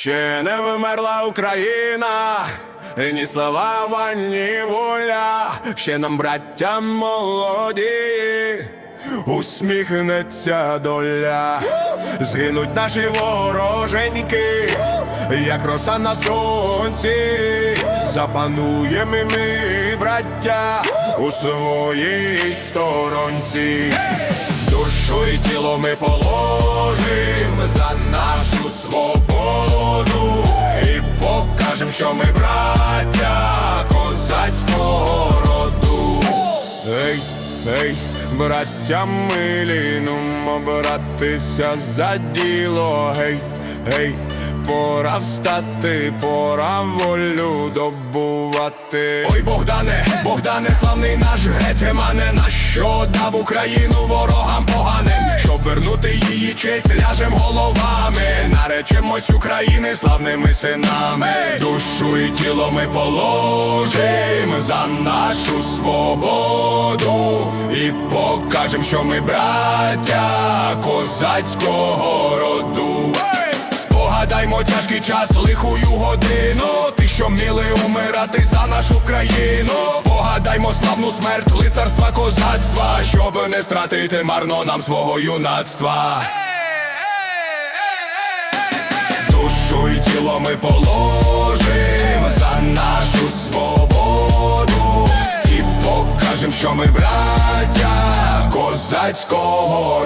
Ще не вмерла Україна, ні слава, ні воля, ще нам, браття молоді, усміхнеться доля, згинуть наші вороженьки, як роса на сонці, запануємо ми, браття, у своїй сторонці. Душу і тіло ми положим що ми браття козацького роду. Ей, ей, браття милі, нумо братися за діло, гей, гей, пора встати, пора волю добувати. Ой, Богдане, Богдане, славний наш гетьмане, на що дав Україну ворогам поганим, щоб вернути її честь, ляжем головами, наречемось України славними синами, душу і тіло ми положим за нашу свободу. І покажем, що ми браття козацького роду. Спогадаймо тяжкий час, лихую годину. Що міли умирати за нашу країну. Спогадаймо славну смерть лицарства козацтва Щоб не стратити марно нам свого юнацтва тіло ми положим за нашу свободу. І покажем, що ми браття козацького